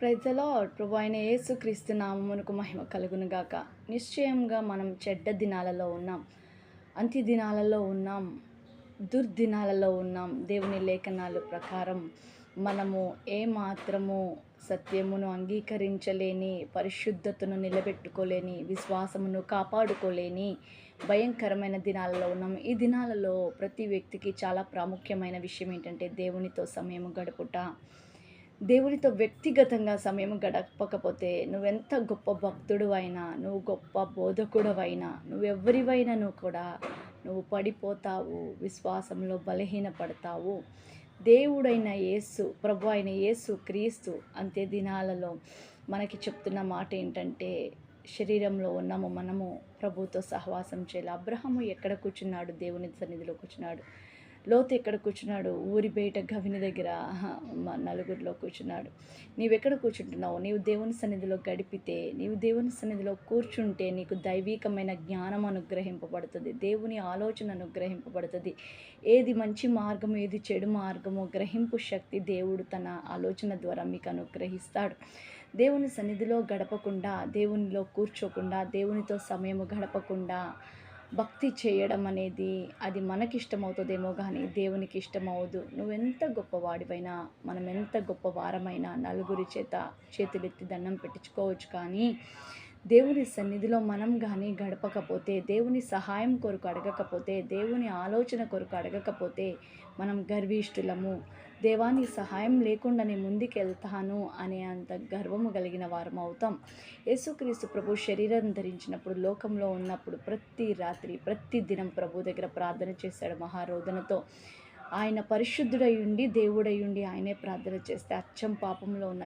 ప్రజలో ప్రభు అయిన యేసుక్రీస్తు నామమునకు మహిమ కలుగును గాక నిశ్చయంగా మనం చెడ్డ దినాలలో ఉన్నాం. అంత్య దినాలలో ఉన్నాం. దుర్దినాలలో ఉన్నాం. దేవుని లేఖనాలు ప్రకారం మనము ఏ మాత్రము సత్యమును అంగీకరించలేని పరిశుద్ధతను నిలబెట్టుకోలేని విశ్వాసమును కాపాడుకోలేని భయంకరమైన దినాలలో ఉన్నాం. ఈ దినాలలో ప్రతి వ్యక్తికి చాలా ప్రాముఖ్యమైన విషయం ఏంటంటే దేవునితో సమయం గడుపుట. దేవుడితో వ్యక్తిగతంగా సమయం గడపకపోతే నువ్వెంత గొప్ప భక్తుడు అయినా నువ్వు గొప్ప బోధకుడు అయినా నువ్వెవరివైనా నువ్వు కూడా నువ్వు పడిపోతావు విశ్వాసంలో బలహీనపడతావు. దేవుడైన యేసు ప్రభు అయిన యేసు క్రీస్తు అంతే దినాలలో మనకి చెప్తున్న మాట ఏంటంటే శరీరంలో ఉన్నాము మనము ప్రభుతో సహవాసం చేయాలి. అబ్రహము ఎక్కడ కూర్చున్నాడు? దేవుని సన్నిధిలో కూర్చున్నాడు. లోతు ఎక్కడ కూర్చున్నాడు? ఊరి బయట గవిని దగ్గర. నలుగురిలో కూర్చున్నాడు. నీవెక్కడ కూర్చుంటున్నావు? నీవు దేవుని సన్నిధిలో గడిపితే నీవు దేవుని సన్నిధిలో కూర్చుంటే నీకు దైవికమైన జ్ఞానం అనుగ్రహింపబడుతుంది. దేవుని ఆలోచన అనుగ్రహింపబడుతుంది. ఏది మంచి మార్గము ఏది చెడు మార్గము గ్రహింపు శక్తి దేవుడు తన ఆలోచన ద్వారా మీకు అనుగ్రహిస్తాడు. దేవుని సన్నిధిలో గడపకుండా దేవునిలో కూర్చోకుండా దేవునితో సమయము గడపకుండా భక్తి చేయడం అనేది అది మనకి ఇష్టమవుతుందేమో కానీ దేవునికి ఇష్టమవుదు నువ్వెంత గొప్పవాడివైనా మనం ఎంత గొప్ప వారమైనా నలుగురి చేత చేతులెత్తి దండం పెట్టించుకోవచ్చు కానీ దేవుని సన్నిధిలో మనం కానీ గడపకపోతే దేవుని సహాయం కొరకు అడగకపోతే దేవుని ఆలోచన కొరకు అడగకపోతే మనం గర్విష్ఠులము. దేవాని సహాయం లేకుండానే నేను ముందుకెళ్తాను అనే అంత గర్వము కలిగిన వారం అవుతాం. యేసుక్రీస్తు ప్రభు శరీరం ధరించినప్పుడు లోకంలో ఉన్నప్పుడు ప్రతి రాత్రి ప్రతి దినం ప్రభు దగ్గర ప్రార్థన చేశాడు మహారోధనతో ఆయన పరిశుద్ధుడై ఉండి దేవుడై ఉండి ఆయనే ప్రార్థన చేస్తే అచ్చం పాపంలో ఉన్న